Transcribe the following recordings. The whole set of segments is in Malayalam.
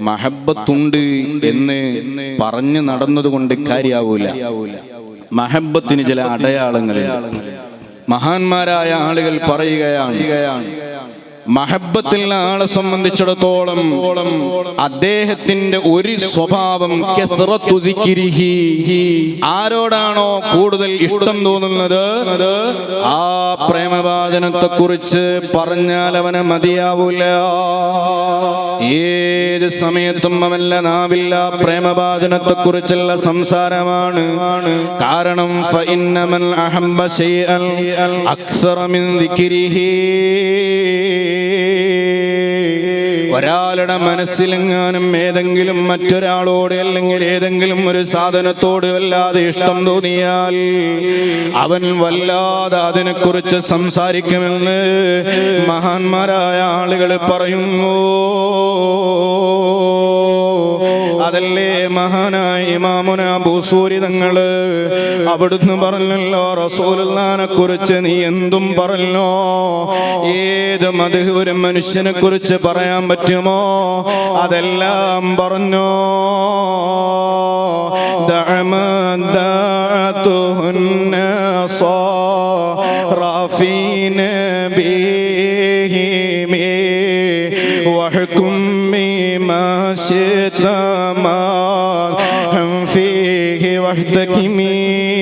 മഹബത്തുണ്ട് എന്ന് പറഞ്ഞു നടന്നതുകൊണ്ട് കാര്യാവൂല. മഹബത്തിന് ചില അടയാളങ്ങളുണ്ട്. മഹാന്മാരായ ആളുകൾ പറയുകയാണ് മഹബത്തിൽ ആളെ സംബന്ധിച്ചിടത്തോളം അദ്ദേഹത്തിന്റെ ഒരു സ്വഭാവം. ആരോടാണോ കൂടുതൽ ഇഷ്ടം തോന്നുന്നത്? ആ പ്രേമവാചനത്തെ കുറിച്ച് പറഞ്ഞാൽ അവന് മതിയാവൂല. ഏത് സമയത്തും അവല്ല നാവില്ല പ്രേമവാചനത്തെ കുറിച്ചുള്ള സംസാരമാണ്. കാരണം അഹമ്മ അഹബ്ബ ശൈഅൻ അക്സറ മിൻ ദിക്രിഹി. ഒരാളുടെ മനസ്സിലെങ്ങാനും ഏതെങ്കിലും മറ്റൊരാളോട് അല്ലെങ്കിൽ ഏതെങ്കിലും ഒരു സാധനത്തോട് വല്ലാതെ ഇഷ്ടം തോന്നിയാൽ അവൻ വല്ലാതെ അതിനെക്കുറിച്ച് സംസാരിക്കുമെന്ന് മഹാന്മാരായ ആളുകൾ പറയുന്നു. അതല്ലേ മഹാനായ ഇമാമുന അബൂസൂരി തങ്ങൾ? അവിടുന്ന് പറഞ്ഞല്ലോ റസൂലിനെ കുറിച്ച് നീ എന്തും പറഞ്ഞോ? ഏത് മത് ഒരു മനുഷ്യനെ കുറിച്ച് പറയാൻ പറ്റുമോ? അതെല്ലാം പറഞ്ഞോ? റഫീന ബീഹിമേ മാ فيه واحتكمي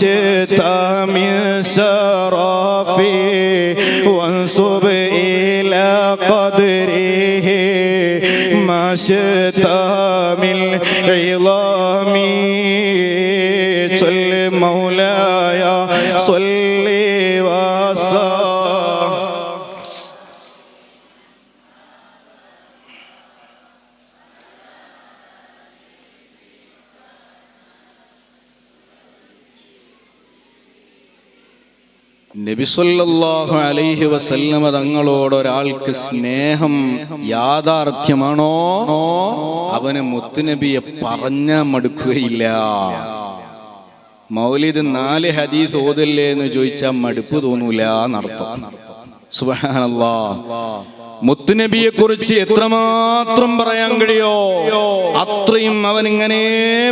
شئت من شرفي وانصب إلى قدره. ما شئت من عظامي നബിസൊല്ലാഹു അലൈഹി വസല്ലമ തങ്ങളോട് ഒരാൾക്ക് സ്നേഹം യാഥാർത്ഥ്യമാണോ? അവന് മുത്തുനബിയെ പറഞ്ഞ മടുക്കുകയില്ല. മൗലിദ് നാല് ഹദീസ് തോതില്ലേ എന്ന് ചോദിച്ചാൽ മടുപ്പ് തോന്നൂല നടത്തം സുബഹാനല്ലാ. മുത്തുനബിയെ കുറിച്ച് എത്രമാത്രം പറയാൻ കഴിയോ? അത്രയും അവൻ ഇങ്ങനെ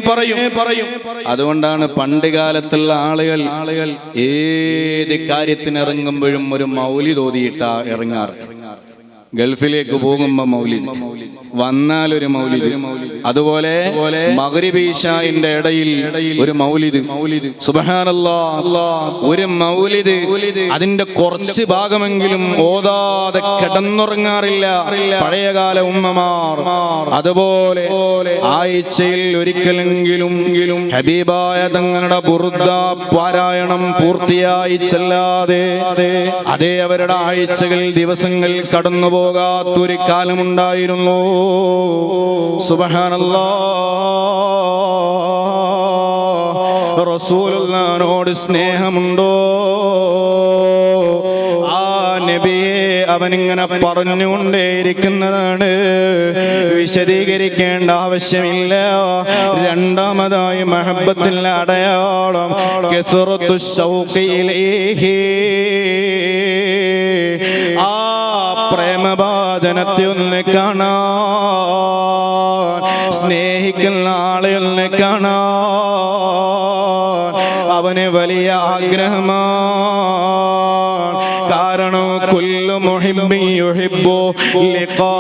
പറയും. പറയും അതുകൊണ്ടാണ് പണ്ട് കാലത്തുള്ള ആളുകൾ ആളുകൾ ഏത് കാര്യത്തിന് ഇറങ്ങുമ്പോഴും ഒരു മൗലി തോതിയിട്ടാ ഇറങ്ങാറ്. ഗൾഫിലേക്ക് പോകുമ്പോ മൗലി. വന്നാൽ ഒരു മൗലിദ്. അതുപോലെ മകരിബീഷന്റെ ഇടയിൽ ഒരു മൗലിദ്. മൗലിദ്. സുബഹാനല്ലാ. ഒരു മൗലിദ്. അതിന്റെ കുറച്ച് ഭാഗമെങ്കിലും ഓതാതെ കിടന്നുറങ്ങാറില്ല. പഴയകാല ഉമ്മമാർ. അതുപോലെ ആഴ്ചയിൽ ഒരിക്കലെങ്കിലും ഹബീബായ തങ്ങളുടെ ബുർദ പാരായണം പൂർത്തിയായി ചെല്ലാതെ അതേ അവരുടെ ആഴ്ചകൾ ദിവസങ്ങൾ കടന്നു പോകാത്തൊരു കാലമുണ്ടായിരുന്നു. സുബഹാനല്ലാ റസൂലുള്ളാനോട് സ്നേഹമുണ്ടോ? ആ നബിയെ അവനിങ്ങനെ പറഞ്ഞുകൊണ്ടേയിരിക്കുന്നതാണ്. വിശദീകരിക്കേണ്ട ആവശ്യമില്ല. രണ്ടാമതായി മഹബത്തിൽ അടയാളം പ്രേമബാധനത്തെ ഒന്ന് കാണാൻ സ്നേഹിക്കുന്ന ആളെ ഒന്ന് കാണാൻ അവന് വലിയ ആഗ്രഹമാണ്. കാരണം കുല്ലു മുഹിബ്ബി ലിഖാ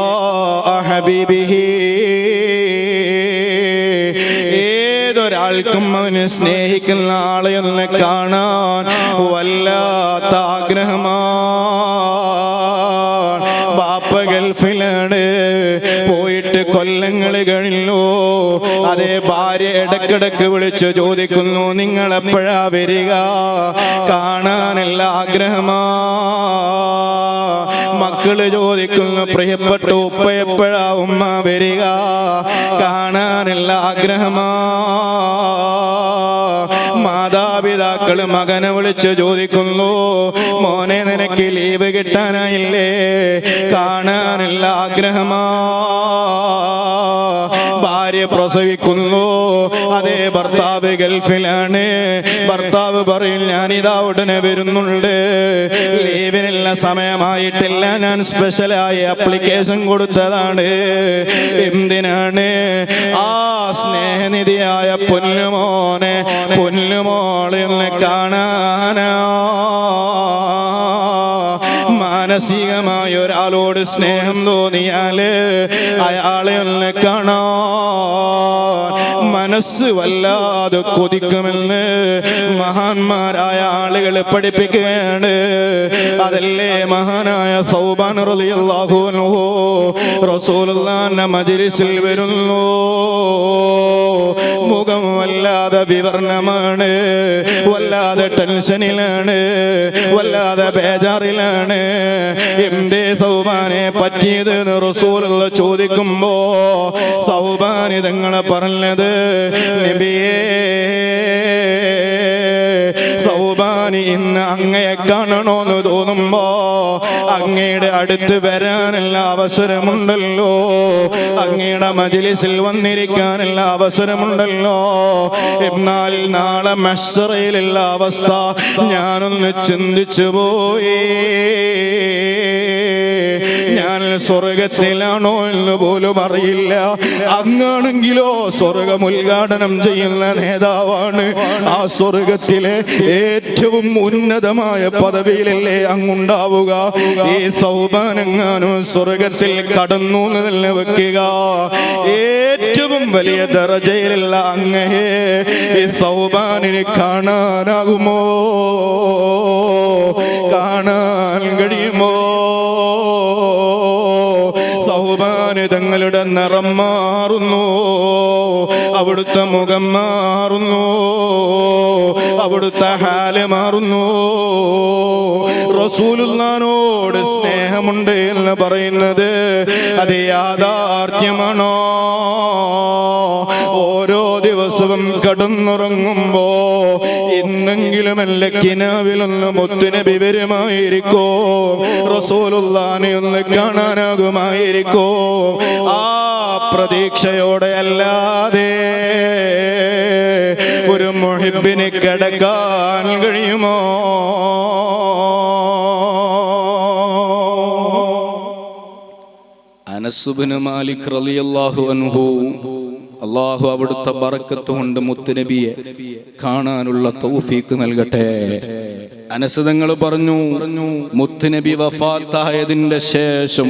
അവന് സ്നേഹിക്കുന്ന ആളെ ഒന്ന് കാണാൻ വല്ലാത്ത ആഗ്രഹമാണ്. കൊല്ലങ്ങൾ കഴിഞ്ഞു. അതേ ഭാര്യ ഇടക്കിടക്ക് വിളിച്ചു ചോദിക്കുന്നു നിങ്ങൾ എപ്പോഴാ വരിക? കാണാനുള്ള ആഗ്രഹമാ. മക്കൾ ചോദിക്കുന്നു പ്രിയപ്പെട്ട ഉപ്പ എപ്പോഴാ ഉമ്മ വരിക? കാണാനല്ല ആഗ്രഹമാ. മാതാപിതാക്കൾ മകനെ വിളിച്ച് ചോദിക്കുന്നു മോനെ നിനക്ക് ലീവ് കിട്ടാനായില്ലേ? കാണാനുള്ള ആഗ്രഹമാ. ഭാര്യ പ്രസവിക്കുന്നു. അതേ ഭർത്താവ് ഗൾഫിലാണ്. ഭർത്താവ് പറയും ഞാൻ ഇതാ ഉടനെ വരുന്നുണ്ട്. ലീവിനുള്ള സമയമായിട്ടില്ല. ഞാൻ സ്പെഷ്യലായി അപ്ലിക്കേഷൻ കൊടുത്തതാണ്. എന്തിനാണ്? ആ സ്നേഹനിധിയായ പൊന്നുമോനെ പൊന്നുമോളെന്ന് കാണാനാ. മാനസികമായ ഒരാളോട് സ്നേഹം തോന്നിയാൽ അയാളെ ഒന്ന് കാണാ മനസ്സ് വല്ലാതെ കൊതിക്കുമെന്ന് മഹാന്മാരായ ആളുകൾ പഠിപ്പിക്കുകയാണ്. അതല്ലേ മഹാനായ സൗബാൻ റളിയല്ലാഹു അൻഹു റസൂലുള്ളാഹിന്റെ മജ്ലിസിൽ വരുന്നു. മുഖം വല്ലാതെ വിവരണമാണ് വല്ലാതെ ടെൻഷനിലാണ്. വല്ലാതെ ബേജാറിലാണ്. എന്തേ സൗബാനെ പറ്റിയത് റസൂലുള്ള ചോദിക്കുമ്പോ സൗബാൻ തങ്ങളെ പറഞ്ഞത് നബിയേ സൗബാനി ഇന്ന് അങ്ങയെ കാണണോന്ന് തോന്നുമ്പോ അങ്ങയുടെ അടുത്ത് വരാനുള്ള അവസരമുണ്ടല്ലോ. അങ്ങയുടെ മജിലിസിൽ വന്നിരിക്കാനുള്ള അവസരമുണ്ടല്ലോ. എന്നാൽ നാളെ മെഷറയിലുള്ള അവസ്ഥ ഞാനൊന്ന് ചിന്തിച്ചു പോയി. ഞാൻ സ്വർഗത്തിലാണോ എന്ന് പോലും അറിയില്ല. അങ്ങാണെങ്കിലോ സ്വർഗം ഉദ്ഘാടനം ചെയ്യുന്ന നേതാവാണ്. ആ സ്വർഗത്തിലെ ഏറ്റവും ഉന്നതമായ പദവിയിലല്ലേ അങ്ങുണ്ടാവുക. ഈ സൗപാനെങ്ങാനും സ്വർഗത്തിൽ കടന്നു തന്നെ വെക്കുക. ഏറ്റവും വലിയ ദറജയിലുള്ള അങ്ങയെ ഈ സൗബാനിന് കാണാനാകുമോ? കാണാൻ കഴിയുമോ? തങ്ങളുടെ നിറം മാറുന്നു. അവിടുത്തെ മുഖം മാറുന്നു. അവിടുത്തെ ഹാൽ മാറുന്നു. റസൂലുല്ലാനോട് സ്നേഹമുണ്ട് എന്ന് പറയുന്നത് അത് യാഥാർത്ഥ്യമാണോ? ഓരോ ദിവസവും കടന്നുറങ്ങുമ്പോ ഇന്നെങ്കിലും അല്ല കിനാവിലൊന്ന് മുത്തിന് വിവരമായിരിക്കോ റസൂലുള്ളാനെ ഒന്ന് കാണാനാകുമായിരിക്കോ? ആ പ്രതീക്ഷയോടെ അല്ലാതെ ഒരു മുഹിബിന് കിടക്കാൻ കഴിയുമോ? അനസുബിന് മാലിക് റലിയല്ലാഹു അൻഹു അള്ളാഹു അവിടുത്തെ ബറക്കത്ത് കൊണ്ട് മുത്തുനബിയെ കാണാനുള്ള തൗഫീക്ക് നൽകട്ടെ. അനസുതങ്ങൾ പറഞ്ഞു പറഞ്ഞു മുത്തുനബി വഫാത്തായതിന്റെ ശേഷം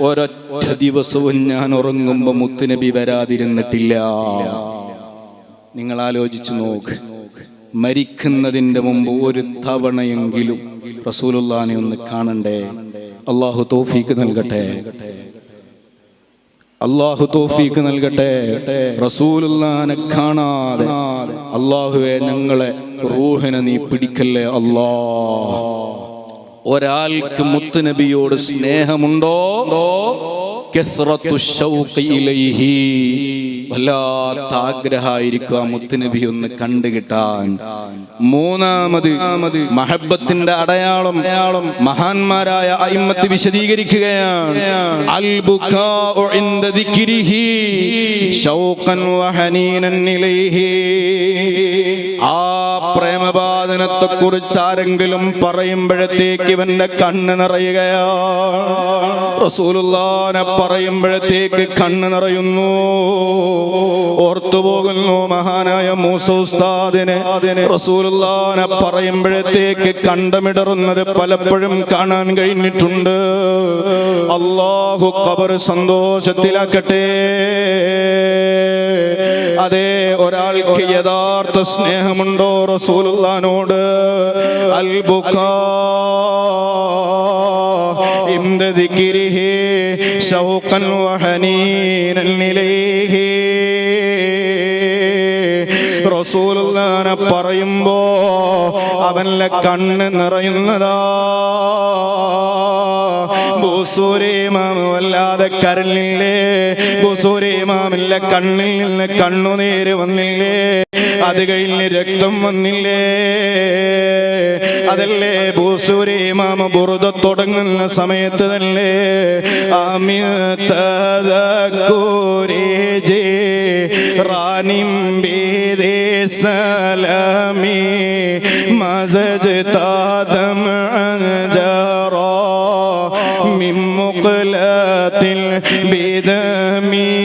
ഒരൊറ്റ ദിവസവും ഞാൻ ഉറങ്ങുമ്പോ മുത്തുനബി വരാതിരുന്നിട്ടില്ല. നിങ്ങൾ ആലോചിച്ചു നോക്ക് മരിക്കുന്നതിന്റെ മുമ്പ് ഒരു തവണയെങ്കിലും റസൂലുള്ളാനെ ഒന്ന് കാണണ്ടേ? അള്ളാഹു തോഫീക്ക് നൽകട്ടെ. അള്ളാഹു തോഫീക്ക് നൽകട്ടെ. റസൂലുള്ളാനെ കാണാതെ അള്ളാഹുവെ ഞങ്ങളെ റൂഹിനെ നീ പിടിക്കല്ലേ? അല്ലാ. ഒരാൾക്ക് മുത്തുനബിയോട് സ്നേഹമുണ്ടോ. വല്ലാത്ത ആഗ്രഹമായിരിക്കും ആ മുത്തുനബി ഒന്ന് കണ്ടു കിട്ടാൻ മൂന്നാമത് മഹബത്തിന്റെ അടയാളം. അടയാളം മഹാന്മാരായ അയിമത്ത് വിശദീകരിക്കുകയാണ്. ആ പ്രേമബാധനത്തെ കുറിച്ച് ആരെങ്കിലും പറയുമ്പോഴത്തേക്ക് ഇവന്റെ കണ്ണ് നിറയുകയാണ്. റസൂലുള്ളാനെ പറയുമ്പോഴത്തേക്ക് കണ്ണ് നിറയുന്നു. ഓർത്തു പോകുന്നു മഹാനായ മൂസോസ്താദിനെ റസൂലുള്ളാനെ പറയുമ്പോഴത്തേക്ക് കണ്ടമിടറുന്നത് പലപ്പോഴും കാണാൻ കഴിഞ്ഞിട്ടുണ്ട്. അള്ളാഹു ഖബർ സന്തോഷത്തിലാക്കട്ടെ. അതെ ഒരാൾക്ക് യഥാർത്ഥ സ്നേഹമുണ്ടോ റസൂലുള്ളാനോട് അൽബുക്കാ ഇംദ ദിക്രിഹി ഷൗഖൻ വഹനീനൻ റസൂലുള്ളാനെ പറയുമ്പോ അവനിലെ കണ്ണ് നിറയുന്നതാ. ബൂസൂരിമാമ് വല്ലാതെ കരലില്ലേ ബൂസൂരിമാമില്ല കണ്ണിൽ നിന്ന് കണ്ണുനീര് വന്നില്ലേ? അത് കഴിഞ്ഞ് രക്തം വന്നില്ലേ? അതല്ലേ ഭൂസൂരി മാമ ബുറുത തുടങ്ങുന്ന സമയത്ത് തന്നെ? അമിതൂരേ റാനിം ബീദേ സലമി മസജ് താദം അജറാ من مقلات البدمي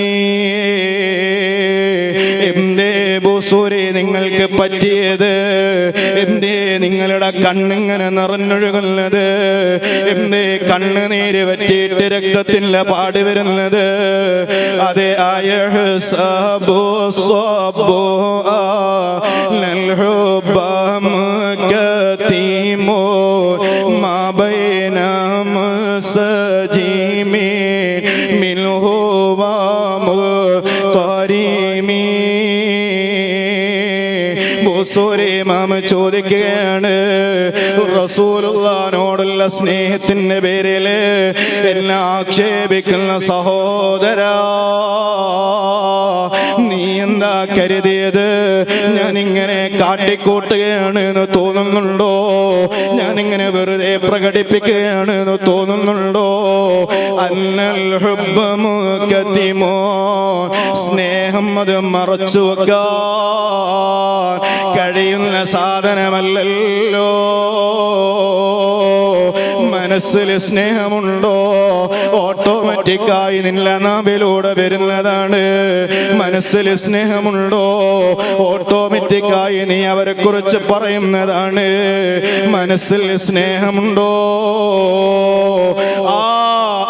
എന്തേ ബുസൂരി നിങ്ങൾക്ക് പറ്റിയത് എന്തേ നിങ്ങളുടെ കണ്ണിങ്ങനെ നിറഞ്ഞൊഴുകുന്നത്? എന്തേ കണ്ണുനീര് പറ്റിയിട്ട് രക്തത്തിന്റെ പാടി വരുന്നത്? അതെ ആയ സബോ കത്തീമോ ബുസൂരി മാമ ചോദിക്കുകയാണ് റസൂലുള്ളാനോടുള്ള സ്നേഹത്തിന്റെ പേരിൽ എന്നെ ആക്ഷേപിക്കുന്ന സഹോദരാ. നീ എന്താ കരുതിയത്? ഞാൻ ഇങ്ങനെ കാട്ടിക്കൂട്ടുകയാണ് എന്ന് തോന്നുന്നുണ്ടോ? ഞാൻ ഇങ്ങനെ വെറുതെ പ്രകടിപ്പിക്കുകയാണ് എന്ന് തോന്നുന്നുണ്ടോ? അന്നൽ ഹുബ്ബമു കത്തിമോ സ്നേഹം അത് മറച്ചു വെക്കാൻ കഴിയുന്ന സാധനമല്ലല്ലോ. മനസ്സിൽ സ്നേഹമുണ്ടോ? ഓട്ടോമാറ്റിക്കായി നില്ല നാവിലൂടെ വരുന്നതാണ്. മനസ്സിൽ സ്നേഹമുണ്ടോ? ഓട്ടോമാറ്റിക്കായി നീ അവരെ കുറിച്ച് പറയുന്നതാണ്. മനസ്സിൽ സ്നേഹമുണ്ടോ? ആ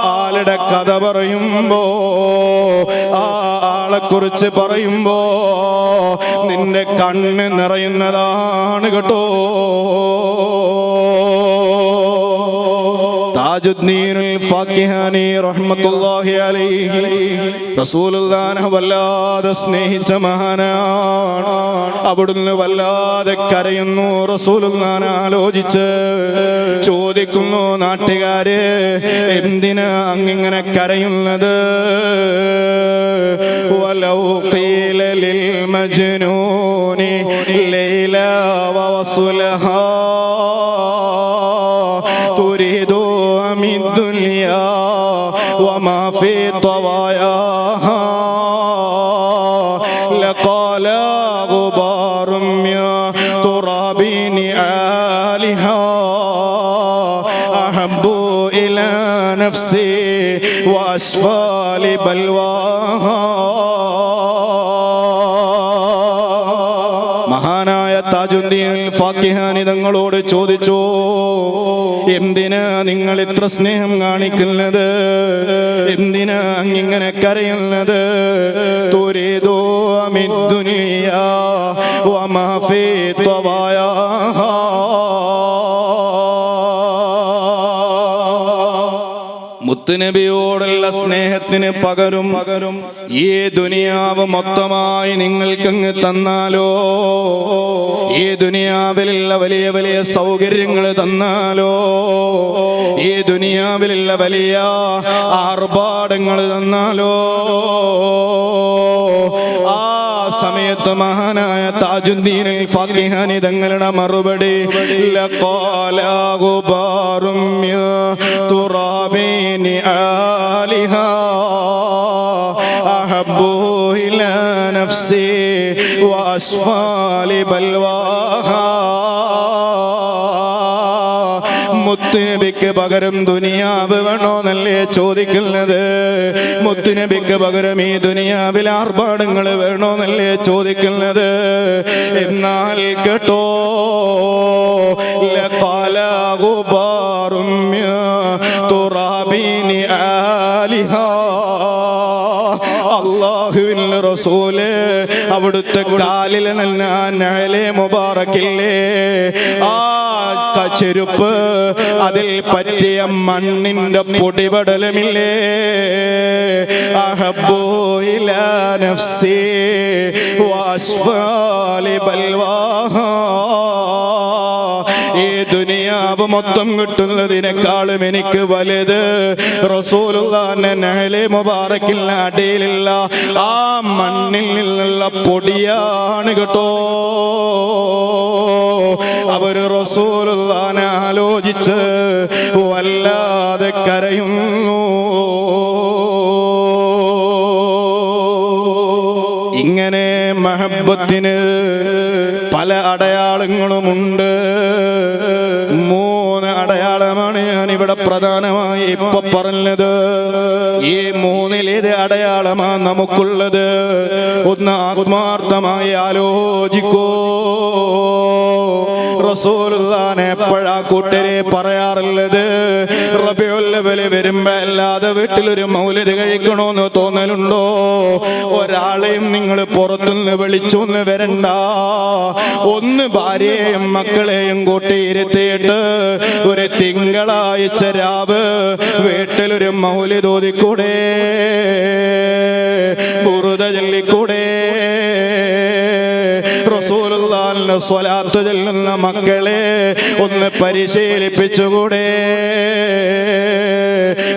ആളുടെ കഥ പറയുമ്പോ ആ ആളെ കുറിച്ച് പറയുമ്പോ നിന്റെ കണ്ണ് നിറയുന്നതാണ് കേട്ടോ. റസൂലുള്ളാനെ വല്ലാതെ സ്നേഹിച്ച മഹാനാണ്. അവിടുന്ന് വല്ലാതെ കരയുന്നു റസൂലുള്ളാനെ ആലോചിച്ച്. ചോദിക്കുന്നു നാട്ടുകാര് എന്തിനാ അങ്ങിങ്ങനെ കരയുന്നത്? ലൈല വവസുലഹാ نعالها أحب إلى نفسي وأشفى لبلواها മഹാനായ താജുദ്ദീൻ ഫാക്കിഹാനി തങ്ങളോട് ചോദിച്ചു എന്തിനാ നിങ്ങൾ ഇത്ര സ്നേഹം കാണിക്കുന്നത് എന്തിനാ അങ്ങിങ്ങനെ കരയുന്നത് തുരിദോ അമിദ്ദുനിയ വമാ മുത്തുനബിയോടുള്ള സ്നേഹത്തിന് പകരും പകരും ഈ ദുനിയാവ് മൊത്തമായി നിങ്ങൾക്കങ്ങ് തന്നാലോ? ഈ ദുനിയാവിലുള്ള വലിയ വലിയ സൗകര്യങ്ങൾ തന്നാലോ? ഈ ദുനിയാവിലുള്ള വലിയ ആർഭാടങ്ങൾ തന്നാലോ? ആ സമയത്ത് മഹാനായ താജുദ്ദീനിൽ ഫാത്തിഹാനി തങ്ങളുടെ മറുപടി. ലഖാല ഗുബാറും യ തുറാബീനി ആലിഹാ. അഹബ്ബു ഇലാ നഫ്സി ലിബൽവാഹാ മുത്തുനബിക്ക് പകരം ദുനിയാവ് വേണോ നല്ലേ ചോദിക്കുന്നത്? മുത്തുനബിക്ക് പകരം ഈ ദുനിയാവിൽ ആർഭാടങ്ങൾ വേണോ നല്ലേ ചോദിക്കുന്നത്? എന്നാൽ കേട്ടോ തുറാബീനി ആലിഹാ അവിടുത്തെ കാലിൽ നഹലെ മുബാറക്കില്ലേ? ആ ചെരുപ്പ് അതിൽ പറ്റിയ മണ്ണിന്റെ പൊടിപടലമില്ലേ? അഹബോയില നഫ്സി ഈ ദുനിയാവ് മൊത്തം കിട്ടുന്നതിനേക്കാളും എനിക്ക് വലുത് റസൂലുള്ളാന്റെ മുബാറക്കിൽ അടിയിലില്ല. ആ മണ്ണിൽ നിന്നുള്ള പൊടിയാണ് കേട്ടോ. അവർ റസൂലുള്ളാനെ ആലോചിച്ച് വല്ലാതെ കരയുന്നു. ഇങ്ങനെ മഹബത്തിന് പല അടയാളങ്ങളുമുണ്ട്. പ്രധാനമായി ഇപ്പൊ പറഞ്ഞത്. ഈ മൂന്നിലേത് അടയാളമാ നമുക്കുള്ളത്. ഒന്ന് ആത്മാർത്ഥമായി ആലോചിക്കൂ. എപ്പോഴാ കൂട്ടരെ പറയാറുള്ളത്? റബിയുല്ലവൽ വരുമ്പോ അല്ലാതെ വീട്ടിലൊരു മൗലത കഴിക്കണോന്ന് തോന്നലുണ്ടോ? ഒരാളെയും നിങ്ങൾ പുറത്തുനിന്ന് വിളിച്ചൊന്ന് വരണ്ട. ഒന്ന് ഭാര്യയെയും മക്കളെയും കൂട്ടി ഇരുത്തിയിട്ട് ഒരു തിങ്കളാഴ്ച രാവ് വീട്ടിലൊരു മൗലി തോതിക്കൂടെ ബുറുത ചൊല്ലിക്കൂടെ. റസൂലുള്ളാഹിന്റെ സ്വലാത്ത് ചൊല്ലുന്ന മക്കളെ ഒന്ന് പരിശീലിപ്പിച്ചുകൂടെ.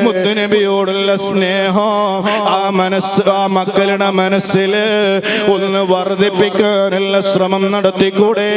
മുത്തുനബിയോടുള്ള സ്നേഹം ആ മനസ്സ് ആ മക്കളുടെ മനസ്സിൽ ഒന്ന് വർദ്ധിപ്പിക്കാനുള്ള ശ്രമം നടത്തിക്കൂടെ.